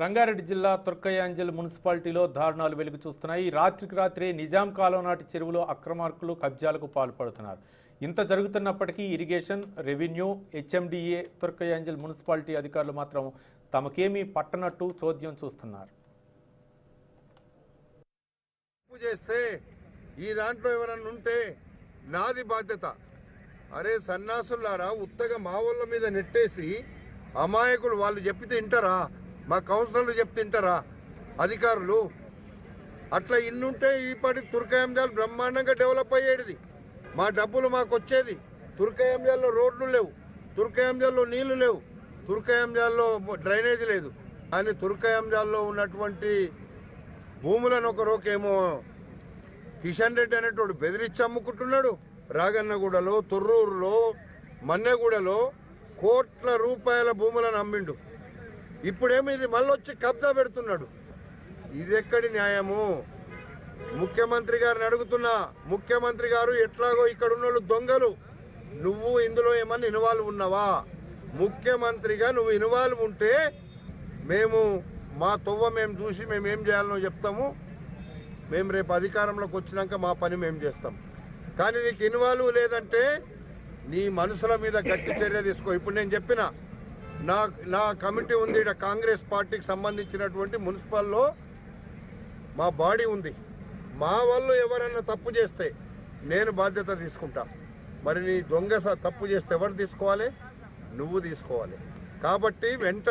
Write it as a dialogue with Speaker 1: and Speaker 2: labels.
Speaker 1: రంగారెడ్డి జిల్లా తుర్కయాంజల్ మున్సిపాలిటీలో దారుణాలు వెలుగు చూస్తున్నాయి రాత్రికి రాత్రే నిజాం కాలం నాటి చెరువులో అక్రమార్కులు కబ్జాలకు పాల్పడుతున్నారు. ఇంత జరుగుతున్నప్పటికీ irrigation revenue HMDA Turkayamjal municipality అధికారులు మాత్రం తమకేమీ పట్టనట్టు చోద్యం చూస్తున్నారు.
Speaker 2: చేస్తే ఈ దాంట్లో ఎవరన్నా ఉంటే నాది బాధ్యత. అరే సన్నాసులారా ఉత్తగా మా వాళ్ళ మీద నెట్టేసి అమాయకులు వాళ్ళు చెప్పితే వింటారా? మా కౌన్సిలర్లు చెప్తింటారా? అధికారులు అట్లా ఇన్నుంటే ఈపాటి తుర్కయంజాలు బ్రహ్మాండంగా డెవలప్ అయ్యేది మా డబ్బులు మాకు వచ్చేది తుర్కయంజాల్లో రోడ్లు లేవు. తుర్కయంజాల్లో నీళ్ళు లేవు. తుర్కయంజాల్లో డ్రైనేజ్ లేదు. కానీ తుర్కయంజాల్లో ఉన్నటువంటి భూములను ఒకరోకేమో కిషన్ రెడ్డి అనేటోడు బెదిరించి అమ్ముకుంటున్నాడు. రాగన్నగూడలో తొర్రూరులో మన్నెగూడలో కోట్ల రూపాయల భూములను అమ్మిండు. ఇప్పుడేమో ఇది మళ్ళీ వచ్చి కబ్జా పెడుతున్నాడు. ఇది ఎక్కడి న్యాయము? ముఖ్యమంత్రి గారిని అడుగుతున్నా. ముఖ్యమంత్రి గారు ఎట్లాగో ఇక్కడ ఉన్న దొంగలు. నువ్వు ఇందులో ఏమన్నా ఇన్వాల్వ్ ఉన్నావా? ముఖ్యమంత్రిగా నువ్వు ఇన్వాల్వ్ ఉంటే మేము మా తొవ్వ మేము చూసి మేము ఏం చేయాలనో చెప్తాము. మేము రేపు అధికారంలోకి వచ్చినాక మా పని మేము చేస్తాం. కానీ నీకు ఇన్వాల్వ్ లేదంటే నీ మనుషుల మీద గట్టి చర్య తీసుకో. ఇప్పుడు నేను చెప్పిన నా నా కమిటీ ఉంది ఇక్కడ కాంగ్రెస్ పార్టీకి సంబంధించినటువంటి మున్సిపల్లో మా బాడీ ఉంది. మా వాళ్ళు ఎవరైనా తప్పు చేస్తే నేను బాధ్యత తీసుకుంటా. మరి నీ దొంగ తప్పు చేస్తే ఎవరు తీసుకోవాలి? నువ్వు తీసుకోవాలి. కాబట్టి వెంట